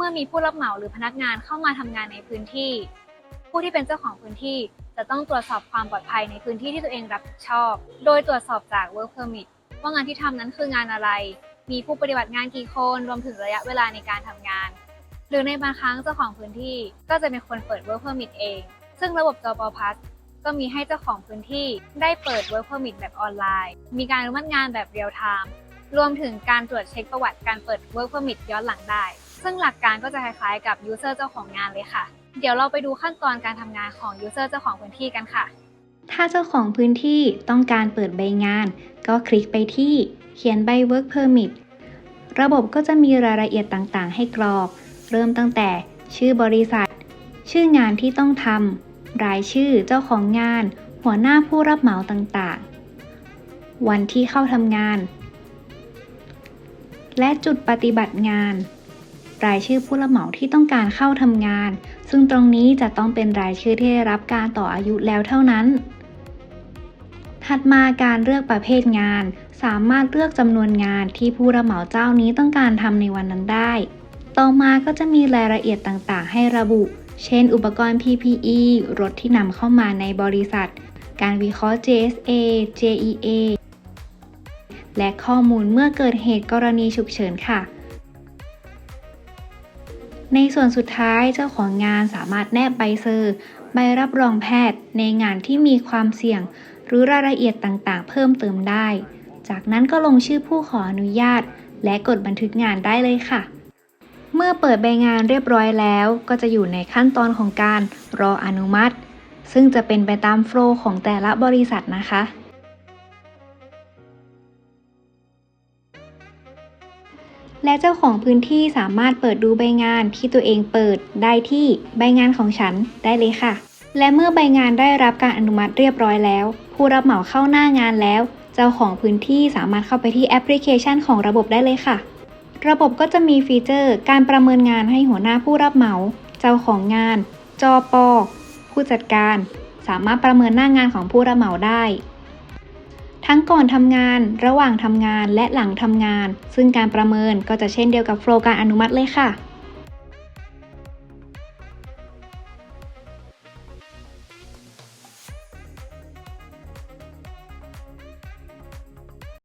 เมื่อมีผู้รับเหมาหรือพนักงานเข้ามาทำงานในพื้นที่ ผู้ที่เป็นเจ้าของพื้นที่จะต้องตรวจสอบความปลอดภัยในพื้นที่ที่ตัวเองรับผิดชอบ โดยตรวจสอบจาก work permit ว่างานที่ทำนั้นคืองานอะไร มีผู้ปฏิบัติงานกี่คน รวมถึงระยะเวลาในการทำงาน หรือในบางครั้งเจ้าของพื้นที่ก็จะเป็นคนเปิด work permit เอง ซึ่งระบบจปพัสก็มีให้เจ้าของพื้นที่ได้เปิด work permit แบบออนไลน์ มีการอนุมัติงานแบบเรียลไทม์ รวมถึงการตรวจเช็คประวัติการเปิด work permit ย้อนหลังได้ ซึ่งหลักการก็จะคล้ายๆกับ user เจ้าของงานเลยค่ะ เดี๋ยวเราไปดูขั้นตอนการทำงานของ user เจ้าของพื้นที่กันค่ะ ถ้าเจ้าของพื้นที่ต้องการเปิดใบงาน ก็คลิกไปที่เขียนใบ Work Permit ระบบก็จะมีรายละเอียดต่างๆ ให้กรอก เริ่มตั้งแต่ชื่อบริษัท ชื่องานที่ต้องทำรายชื่อเจ้าของงาน หัวหน้าผู้รับเหมาต่างๆ วันที่เข้าทำงาน และจุดปฏิบัติงาน รายชื่อผู้รับเหมาที่ต้องการเข้าทำงาน ซึ่งตรงนี้จะต้องเป็นรายชื่อที่ได้รับการต่ออายุแล้วเท่านั้น ถัดมาการเลือกประเภทงาน สามารถเลือกจำนวนงานที่ผู้รับเหมาเจ้านี้ต้องการทำในวันนั้นได้ ต่อมาก็จะมีรายละเอียดต่างๆ ให้ระบุ เช่น อุปกรณ์ PPE รถที่นำเข้ามาในบริษัท การวิเคราะห์ JSA JEA และข้อมูลเมื่อเกิดเหตุกรณีฉุกเฉินค่ะ ในส่วนสุดท้ายเจ้าของงานสามารถแนบใบเซอร์ ใบรับรองแพทย์ในงานที่มีความเสี่ยง หรือรายละเอียดต่างๆ เพิ่มเติมได้ จากนั้นก็ลงชื่อผู้ขออนุญาต และกดบันทึกงานได้เลยค่ะ เมื่อเปิดใบงานเรียบร้อยแล้ว ก็จะอยู่ในขั้นตอนของการรออนุมัติ ซึ่งจะเป็นไปตามโฟล์ของแต่ละบริษัทนะคะ และเจ้าของพื้นที่สามารถเปิดดูใบงานที่ตัวเองเปิดได้ที่ใบงานของฉันได้เลยค่ะ และเมื่อใบงานได้รับการอนุมัติเรียบร้อยแล้ว ผู้รับเหมาเข้าหน้างานแล้ว เจ้าของพื้นที่สามารถเข้าไปที่แอปพลิเคชันของระบบได้เลยค่ะ ระบบก็จะมีฟีเจอร์ การประเมินงานให้หัวหน้าผู้รับเหมา เจ้าของงาน จอปอผู้จัดการ สามารถประเมินหน้างานของผู้รับเหมาได้ ทั้งก่อนทำงาน ระหว่างทำงาน และหลังทำงาน ซึ่งการประเมินก็จะเช่นเดียวกับโฟล์การอนุมัติเลยค่ะ